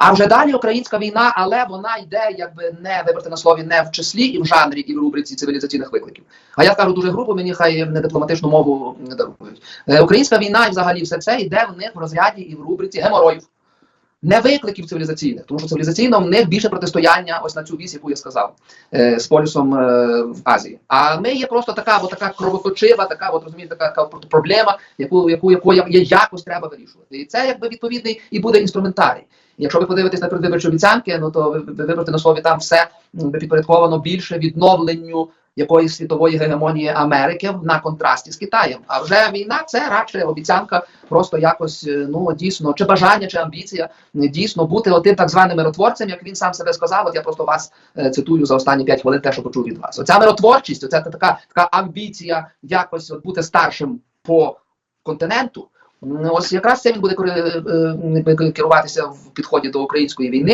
А вже далі українська війна, але вона йде, якби не вибрати на слові, не в числі і в жанрі, і в рубриці цивілізаційних викликів. А я скажу дуже грубо, мені хай не дипломатичну мову не дарують. Е, Українська війна і взагалі все це йде в них в розряді і в рубриці геморроїв. Не викликів цивілізаційних, тому що цивілізаційно в них більше протистояння ось на цю вісь, яку я сказав, е, з полюсом е, в Азії. А ми є просто така, от така кровоточива, така, от розумієте, така, проблема, яку, яку, яку якось треба вирішувати. І це якби відповідний і буде інструментарій. Якщо ви подивитесь на передвиборчі обіцянки, ну то ви вибрати на слові там все підпорядковано більше відновленню якоїсь світової гегемонії Америки на контрасті з Китаєм. А вже війна це радше обіцянка, просто якось е, ну дійсно чи бажання, чи амбіція е, дійсно бути отим так званим миротворцем, як він сам себе сказав. От я просто вас е, цитую за останні 5 хвилин, те, що почув від вас. Оця миротворчість, оця така така амбіція, якось от бути старшим по континенту. Ось якраз це він буде керуватися в підході до української війни.